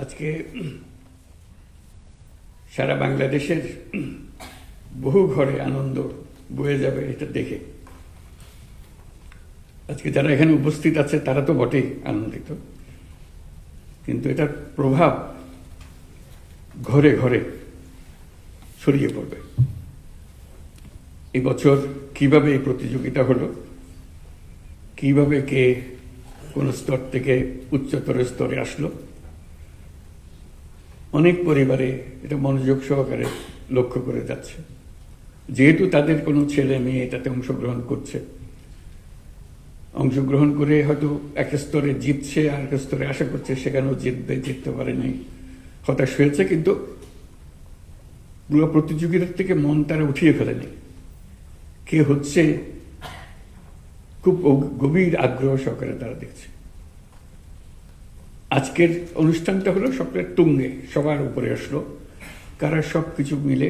আজকে সারা বাংলাদেশের বহু ঘরে আনন্দ বয়ে যাবে এটা দেখে। আজকে যারা এখানে উপস্থিত আছে, তারা তো বটেই আনন্দিত। কিন্তু এটার প্রভাব ঘরে ঘরে ছড়িয়ে পড়বে। এই বছর কীভাবে এই প্রতিযোগিতা হলো? কীভাবে কে কোন স্তর থেকে উচ্চতর স্তরে আসলো? অনেক পরিবারে এটা মনোযোগ সহকারে লক্ষ্য করে যাচ্ছে। যেহেতু তাদের কোনো ছেলে মেয়ে এটাতে অংশগ্রহণ করছে। অংশগ্রহণ করে হয়তো এক স্তরে জিতছে আর এক স্তরে আশা করছে সেখানেও জিতবে, জিততে পারে নাই হতাশ হয়েছে কিন্তু পুরো প্রতিযোগিতার থেকে মন তারা উঠিয়ে ফেলেনি। কে হচ্ছে খুব গভীর আগ্রহ সহকারে তারা দেখছে। আজকের অনুষ্ঠানটা হলো সকলের তুঙ্গে, সবার উপরে আসলো। কারা সব কিছু মিলে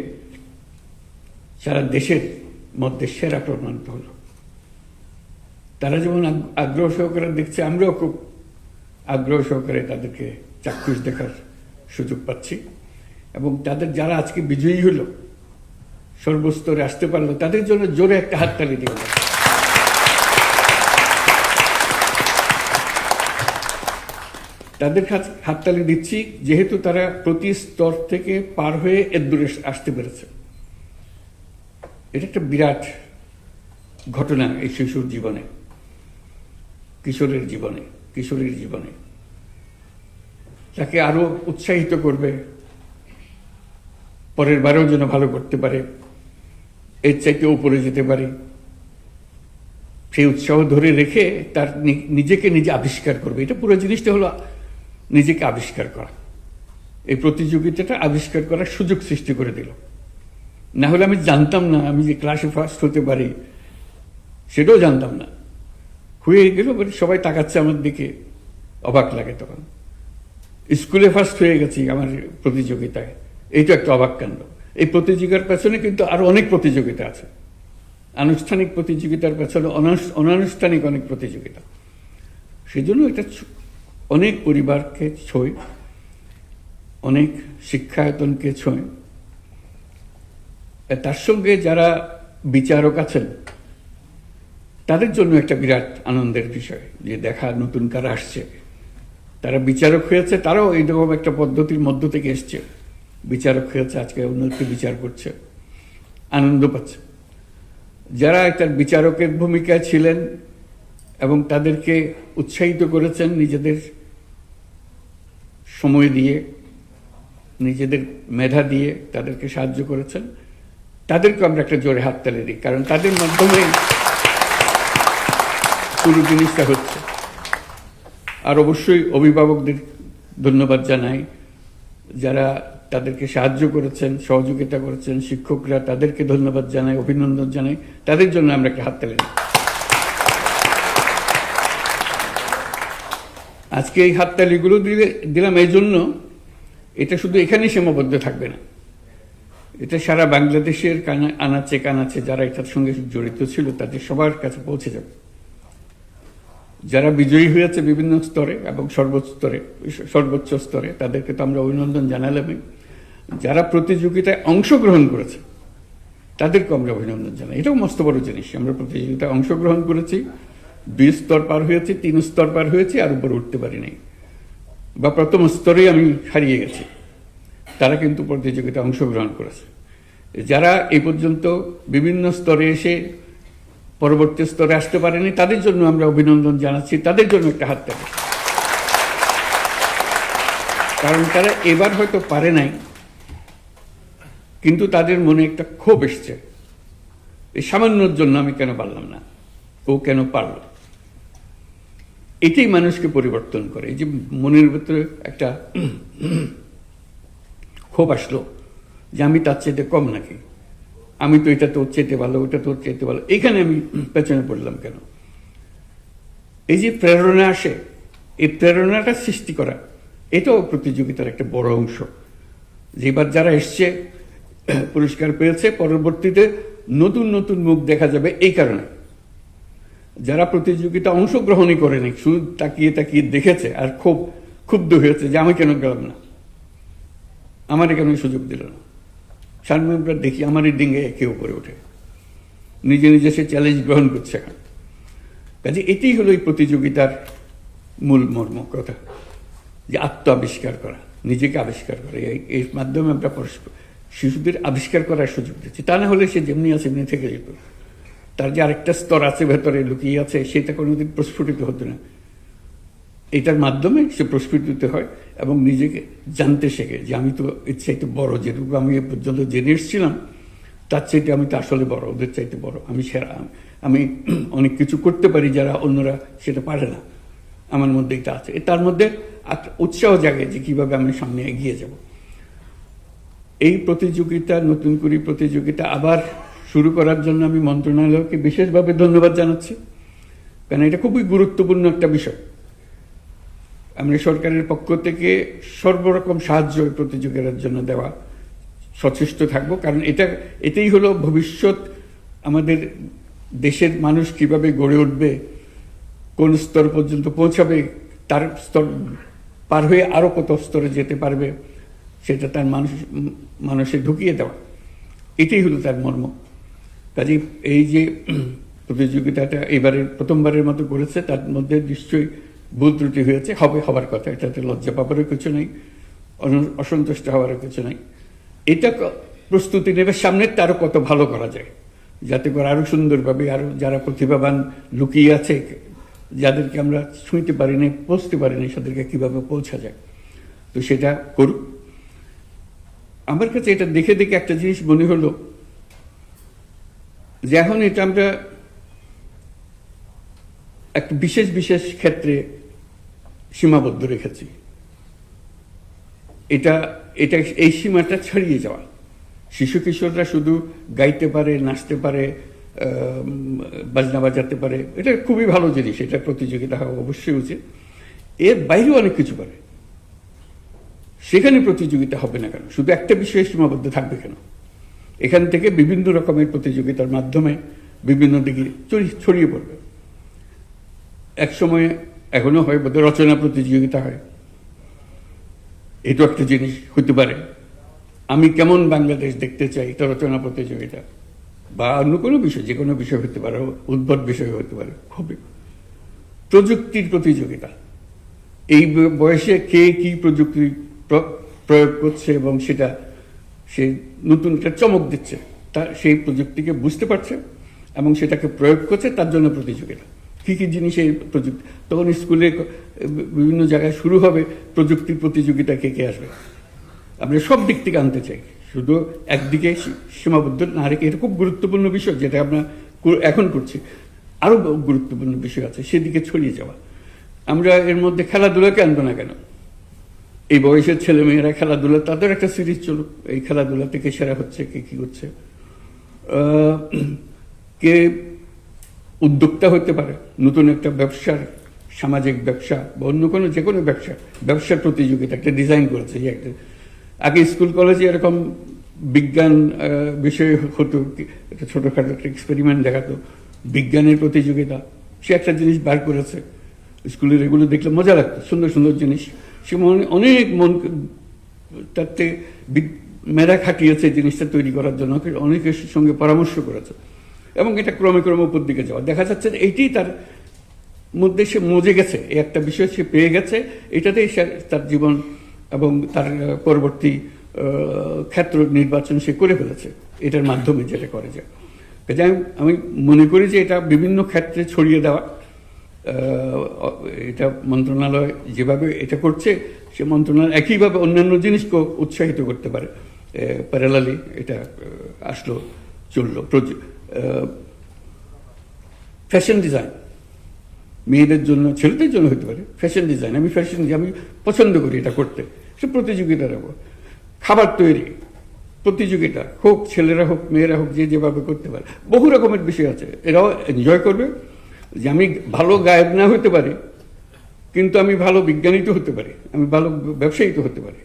সারা দেশের মধ্যে সেরা প্রমাণিত হলো। তারা যেমন আগ্রহ সহকারে দেখছে, আমরাও খুব আগ্রহ সহকারে তাদেরকে চাক্ষুষ দেখার সুযোগ পাচ্ছি। এবং তাদের যারা আজকে বিজয়ী হলো, সর্বস্তরে আসতে পারল, তাদের জন্য জোরে একটা হাততালি দিয়ে তাদের হাততালি দিচ্ছি, যেহেতু তারা প্রতি স্তর থেকে পার হয়ে এর দূরে আসতে পেরেছে। এটা একটা বিরাট ঘটনা এই শিশুর জীবনে, কিশোরের জীবনে, কিশোরীর জীবনে। তাকে আরও উৎসাহিত করবে, পরের বারেও যেন ভালো করতে পারে, এর চাইতে উপরে যেতে পারে। সেই উৎসাহ ধরে রেখে তার নিজেকে নিজে আবিষ্কার করবে। এটা পুরো জিনিসটা হলো নিজেকে আবিষ্কার করা। এই প্রতিযোগিতাটা আবিষ্কার করার সুযোগ সৃষ্টি করে দিল। না হলে আমি জানতাম না, আমি যে ক্লাসে ফার্স্ট হতে পারি, সেটাও জানতাম না। হয়ে গেল মানে সবাই তাকাচ্ছে আমার দিকে, অবাক লাগে তখন। স্কুলে ফার্স্ট হয়ে গেছি আমার প্রতিযোগিতায় এই তো একটা অবাক কাণ্ড। এই প্রতিযোগিতার পেছনে কিন্তু আরও অনেক প্রতিযোগিতা আছে। আনুষ্ঠানিক প্রতিযোগিতার পেছনে অনানুষ- অনানুষ্ঠানিক অনেক প্রতিযোগিতা। সেই জন্য এটা অনেক পরিবারকে ছোঁয় অনেক শিক্ষায়তনকে ছোঁয় তার সঙ্গে যারা বিচারক আছেন, তাদের জন্য একটা বিরাট আনন্দের বিষয় যে দেখা নতুন কারা আসছে। তারা বিচারক হয়েছে, তারাও এইরকম একটা পদ্ধতির মধ্য থেকে এসছে। বিচারক হয়েছে, আজকে অন্য একটি বিচার করছে। আনন্দ পাচ্ছে। যারা একটা বিচারকের ভূমিকায় ছিলেন এবং তাদেরকে উৎসাহিত করেছেন নিজেদের সময় দিয়ে, নিজেদের মেধা দিয়ে তাদেরকে সাহায্য করেছেন। তাদেরকে আমরা একটা জোরে হাততালি দিই, কারণ তাদের মাধ্যমে পুরো জিনিসটা হচ্ছে। আর অবশ্যই অভিভাবকদের ধন্যবাদ জানাই, যারা তাদেরকে সাহায্য করেছেন, সহযোগিতা করেছেন, শিক্ষকরা তাদেরকে ধন্যবাদ জানাই, অভিনন্দন জানাই। তাদের জন্য আমরা একটা হাততালি দিই। আজকে এই হাততালিগুলো দিলে, দিলাম এই জন্য এটা শুধু এখানেই সীমাবদ্ধ থাকবে না। এটা সারা বাংলাদেশের কানা- আনাচে কানাচে যারা এটার সঙ্গে জড়িত ছিল তাদের সবার কাছে পৌঁছে যাবে। যারা বিজয়ী হয়েছে বিভিন্ন স্তরে এবং সর্বোচ্চ স্তরে সর্বোচ্চ স্তরে, তাদেরকে তো আমরা অভিনন্দন জানালামই। যারা প্রতিযোগিতায় অংশগ্রহণ করেছে তাদেরকে আমরা অভিনন্দন জানাই। এটাও মস্ত বড় জিনিস। আমরা প্রতিযোগিতায় অংশগ্রহণ করেছি দুই স্তর পার হয়েছে, তিন স্তর পার হয়েছে, আর উপরে উঠতে পারি নাই বা প্রথম স্তরেই আমি হারিয়ে গেছি। তারা কিন্তু প্রতিযোগিতায় অংশগ্রহণ করেছে। যারা এই পর্যন্ত বিভিন্ন স্তরে এসে পরবর্তী স্তরে আসতে পারেনি, তাদের জন্য আমরা অভিনন্দন জানাচ্ছি। তাদের জন্য একটা হাত তালি। কারণ তারা এবার হয়তো পারে নাই, কিন্তু তাদের মনে একটা ক্ষোভ এসছে। এই সামান্যর জন্য আমি কেন পারলাম না? ও কেন পারল? এটাই মানুষকে পরিবর্তন করে। এই যে মনের ভেতরে একটা ক্ষোভ আসলো যে আমি তার চেয়ে কম নাকি? আমি তো এটা তোর চেতে ভালো, ওটা তোর চেতে ভালো। এখানে আমি পেছনে পড়লাম কেন? এই যে প্রেরণা আসে, এই প্রেরণাটা সৃষ্টি করা, এটাও প্রতিযোগিতার একটা বড় অংশ। যে এবার যারা এসছে, পুরস্কার পেয়েছে, পরবর্তীতে নতুন নতুন মুখ দেখা যাবে এই কারণে। যারা প্রতিযোগিতা অংশগ্রহণই করেনি শুধু তাকিয়ে তাকিয়ে দেখেছে আর খুব ক্ষুব্ধ হয়েছে যে আমি কেন গেলাম না। আমার কেন সুযোগ দিল না? সারমেম্বার দেখি আমারই ডিঙ্গে কেউ করে ওঠে। নিজে নিজে সে চ্যালেঞ্জ গ্রহণ করছে এখন। কাজে এটাই হলো এই প্রতিযোগিতার মূল মর্ম কথা, যে আত্ম আবিষ্কার করা, নিজেকে আবিষ্কার করা। এই- এর মাধ্যমে আমরা পরস্পর শিশুদের আবিষ্কার করার সুযোগ দিচ্ছি। তা না হলে সে যেমনি আছে, এমনি থেকে যেত। তার যে আরেকটা স্তর আছে, ভেতরে লুকিয়ে আছে, সেটা কোনোদিন প্রস্ফুটিত হতো না। এটার মাধ্যমে সে প্রস্ফুটিত হয় এবং নিজেকে জানতে শেখে যে আমি তো এর চাইতে বড়, যেটুকু আমি এ পর্যন্ত জেনে এসেছিলাম, তার চাইতে আমি তো আসলে বড়, ওদের চাইতে বড়, আমি সেরা। আমি অনেক কিছু করতে পারি যারা অন্যরা সেটা পারে না। আমার মধ্যে এটা আছে। তার মধ্যে উৎসাহ জাগে যে কীভাবে আমি সামনে এগিয়ে যাব। এই প্রতিযোগিতা, নতুন করে প্রতিযোগিতা আবার শুরু করার জন্য আমি মন্ত্রণালয়কে বিশেষভাবে ধন্যবাদ জানাচ্ছি। কারণ এটা খুবই গুরুত্বপূর্ণ একটা বিষয়। আমরা সরকারের পক্ষ থেকে সর্বরকম সাহায্য প্রতিযোগিতার জন্য দেওয়া সচেষ্ট থাকব, কারণ এটা, এটাই হলো ভবিষ্যৎ আমাদের দেশের মানুষ কীভাবে গড়ে উঠবে, কোন স্তর পর্যন্ত পৌঁছাবে, তার স্তর পার হয়ে আরও কত স্তরে যেতে পারবে, সেটা তার মানুষ, মানুষে ঢুকিয়ে দেওয়া। এটাই হলো তার মর্ম। কাজে এই যে প্রতিযোগিতাটা এবারে প্রথমবারের মতো করেছে, তার মধ্যে নিশ্চয়ই ভুল ত্রুটি হয়েছে, হবে হবার কথা, এটাতে লজ্জা পাবারও কিছু নেই অসন্তুষ্ট হওয়ারও কিছু নেই। এটা প্রস্তুতি নেবে সামনের আরও কত ভালো করা যায়। যাতে করে আরও সুন্দরভাবে আরও যারা প্রতিভাবান লুকিয়ে আছে, যাদেরকে আমরা ছুঁইতে পারিনি, পৌঁছতে পারিনি তাদেরকে কীভাবে পৌঁছা যায়। তো সেটা করুক। আমার কাছে এটা দেখে দেখে একটা জিনিস মনে হলো যে এখন এটা আমরা একটা বিশেষ বিশেষ ক্ষেত্রে সীমাবদ্ধ রেখেছি। এটা এটা এই সীমাটা ছাড়িয়ে যাওয়া। শিশু কিশোররা শুধু গাইতে পারে, নাচতে পারে বাজনা বাজাতে পারে, এটা খুবই ভালো জিনিস, এটা প্রতিযোগিতা হওয়া অবশ্যই উচিত। এর বাইরেও অনেক কিছু পারে। সেখানে প্রতিযোগিতা হবে না কেন? শুধু একটা বিষয়ে সীমাবদ্ধ থাকবে কেন? এখান থেকে বিভিন্ন রকমের প্রতিযোগিতার মাধ্যমে বিভিন্ন দিকে ছড়িয়ে পড়বে। এক সময় এখনও হয় বোধহয় রচনা প্রতিযোগিতা হয়। এটা একটা জিনিস হতে পারে। আমি কেমন বাংলাদেশ দেখতে চাই এটা রচনা প্রতিযোগিতা? বা অন্য কোনো বিষয়, যে কোনো বিষয় হতে পারে, উদ্ভট বিষয় হতে পারে হবে প্রযুক্তির প্রতিযোগিতা। এই বয়সে কে কি প্রযুক্তি প্রয়োগ করছে এবং সেটা সে নতুন একটা চমক দিচ্ছে। তা সেই প্রযুক্তিকে বুঝতে পারছে এবং সেটাকে প্রয়োগ করছে, তার জন্য প্রতিযোগিতা। কী কী জিনিস এই প্রযুক্তি তখন স্কুলে বিভিন্ন জায়গায় শুরু হবে প্রযুক্তির প্রতিযোগিতা কে কে আসবে। আমরা সব দিক থেকে আনতে চাই। শুধু একদিকে সীমাবদ্ধ, না রেখে এটা খুব গুরুত্বপূর্ণ বিষয় যেটা আমরা এখন করছি। আরও গুরুত্বপূর্ণ বিষয় আছে, সেদিকে ছড়িয়ে যাওয়া। আমরা এর মধ্যে খেলাধুলাকে আনব না কেন? এই বয়সের ছেলে মেয়েরা খেলাধুলা, তাদের একটা সিরিজ চলুক। এই খেলাধুলা থেকে সেরা হচ্ছে কে, কি করছে কে উদ্যোক্তা হতে পারে? নতুন একটা ব্যবসার, সামাজিক ব্যবসা বা অন্য কোনো যে কোনো ব্যবসা ব্যবসার প্রতিযোগিতা, একটা ডিজাইন করেছে যে একটা। আগে স্কুল, কলেজে এরকম বিজ্ঞান বিষয়ে হতো, একটা ছোটখাটো একটা এক্সপেরিমেন্ট দেখাতো। বিজ্ঞানের প্রতিযোগিতা, সে একটা জিনিস বার করেছে। স্কুলের এগুলো দেখলে মজা লাগতো, সুন্দর সুন্দর জিনিস। সে মনে অনেক মন তাতে মেধা খাটিয়েছে জিনিসটা তৈরি করার জন্য অনেকের সঙ্গে পরামর্শ করেছে। এবং এটা ক্রমে ক্রমে উপর দিকে যাওয়া। দেখা যাচ্ছে এইটি তার মধ্যে সে মজে গেছে। এই একটা বিষয় সে পেয়ে গেছে। এটাতেই সে তার জীবন এবং তার পরবর্তী ক্ষেত্র নির্বাচন সে করে ফেলেছে। এটার মাধ্যমে যেটা করে যায় আমি- মনে করি যে এটা বিভিন্ন ক্ষেত্রে ছড়িয়ে দেওয়া। এটা মন্ত্রণালয় যেভাবে এটা করছে, সে মন্ত্রণালয় একইভাবে অন্যান্য জিনিসকেও উৎসাহিত করতে পারে। প্যারালালি এটা আসলো, চলল। ফ্যাশন ডিজাইন মেয়েদের জন্য, ছেলেদের জন্য হতে পারে ফ্যাশন ডিজাইন আমি ফ্যাশন আমি পছন্দ করি এটা করতে। সে প্রতিযোগিতা রাখব খাবার তৈরি, প্রতিযোগিতা, হোক ছেলেরা হোক, মেয়েরা হোক, যে যেভাবে করতে পারে। বহু রকমের বিষয় আছে। এরাও এনজয় করবে। যে আমি ভালো গায়ক না হতে পারি, কিন্তু আমি ভালো বিজ্ঞানী তো হতে পারি, আমি ভালো ব্যবসায়ী তো হতে পারি।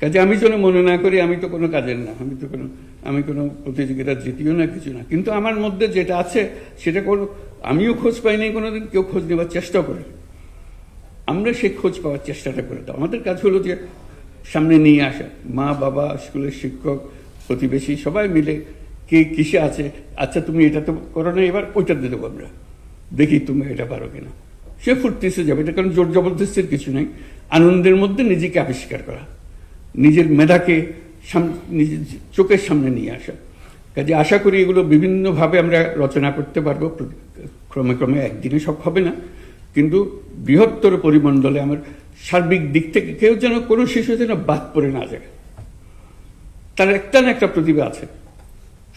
কাজে আমি যেন মনে না করি, আমি তো কোনো কাজের না, আমি তো কোনো, আমি কোনো প্রতিযোগিতা জিতিও না, কিছু না। কিন্তু আমার মধ্যে যেটা আছে, সেটা কোনো আমিও খোঁজ পাইনি কোনোদিন, কেউ খোঁজ নেবার চেষ্টা করে আমরা সেই খোঁজ পাওয়ার চেষ্টাটা করে দাও। আমাদের কাজ হলো যে সামনে নিয়ে আসা। মা, বাবা, স্কুলের শিক্ষক, প্রতিবেশী, সবাই মিলে কে কিসে আছে আচ্ছা তুমি এটা তো করো না, এবার ওইটা দিয়ে দেবো আমরা। দেখি তুমি এটা পারো কিনা। সে ফুর্তিসে যাবে, এটা কারণ জোর জবরদস্তির কিছু নেই। আনন্দের মধ্যে নিজেকে আবিষ্কার করা। নিজের মেধাকে নিজের চোখের সামনে নিয়ে আসা। কাজে আশা করি এগুলো বিভিন্নভাবে আমরা রচনা করতে পারব। ক্রমে ক্রমে একদিনে সব হবে না। কিন্তু বৃহত্তর পরিমণ্ডলে আমার সার্বিক দিক থেকে কেউ যেন কোনো শিশু যেন বাদ পড়ে না যায়। তার একটা না একটা প্রতিভা আছে।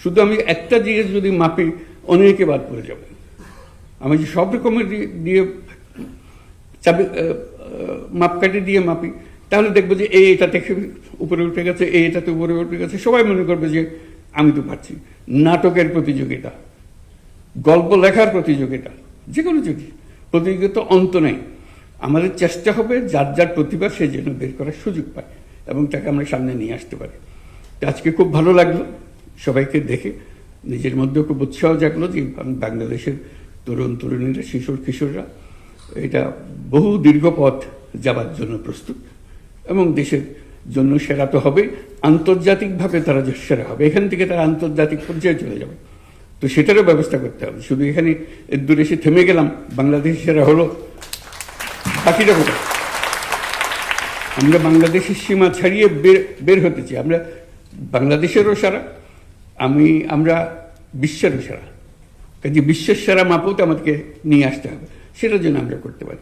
শুধু আমি একটা জিনিস যদি মাপি, অনেকে বাদ পড়ে যাবে। আমি যে সব রকমের দিয়ে- চাবি মাপকাঠি দিয়ে মাপি, তাহলে দেখব যে এই এটা উপরে উঠে গেছে, এই এটাতে উপরে উঠে গেছে। সবাই মনে করবে যে আমি তো পারছি। নাটকের প্রতিযোগিতা, গল্প লেখার প্রতিযোগিতা, যে কোনো জিনিস প্রতিযোগিতা অন্ত নেই। আমাদের চেষ্টা হবে যার যার প্রতিভা সে যেন বের করার সুযোগ পায় এবং তাকে আমরা সামনে নিয়ে আসতে পারি। তো আজকে খুব ভালো লাগল সবাইকে দেখে। নিজের মধ্যেও খুব উৎসাহ জাগলো যে বাংলাদেশের তরুণ তরুণীরা, শিশুর কিশোররা, এটা বহু দীর্ঘ পথ যাবার জন্য প্রস্তুত এবং দেশের জন্য সেরা তো হবে, আন্তর্জাতিকভাবে তারা যে সেরা হবে, এখান থেকে তারা আন্তর্জাতিক পর্যায়ে চলে যাবে। তো সেটারও ব্যবস্থা করতে হবে। শুধু এখানে এর দূরে এসে থেমে গেলাম, বাংলাদেশ সেরা হলো বাকিটা কোথায় আমরা বাংলাদেশের সীমা ছাড়িয়ে বের বের হতে চাই। আমরা বাংলাদেশেরও সারা, আমি, আমরা বিশ্বেরও সেরা। কাজে বিশ্বের সেরা মাপও তো আমাদেরকে নিয়ে আসতে হবে। সেটার জন্য আমরা করতে পারি।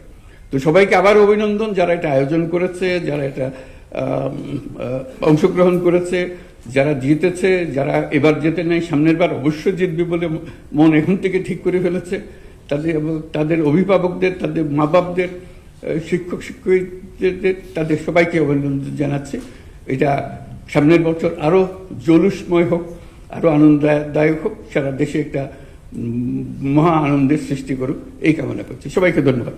তো সবাইকে আবার অভিনন্দন যারা এটা আয়োজন করেছে, যারা এটা অংশগ্রহণ করেছে, যারা জিতেছে, যারা এবার জেতে নাই, সামনের বার অবশ্যই জিতবে বলে মন এখন থেকে ঠিক করে ফেলেছে। তাদের তাদের অভিভাবকদের, তাদের মা বাপদের শিক্ষক শিক্ষকদের, তাদের সবাইকে অভিনন্দন জানাচ্ছে। এটা সামনের বছর আরও জলুসময় হোক আরও আনন্দদায়ক হোক, সারা দেশে একটা মহা আনন্দের সৃষ্টি করুক এই কামনা করছি। সবাইকে ধন্যবাদ।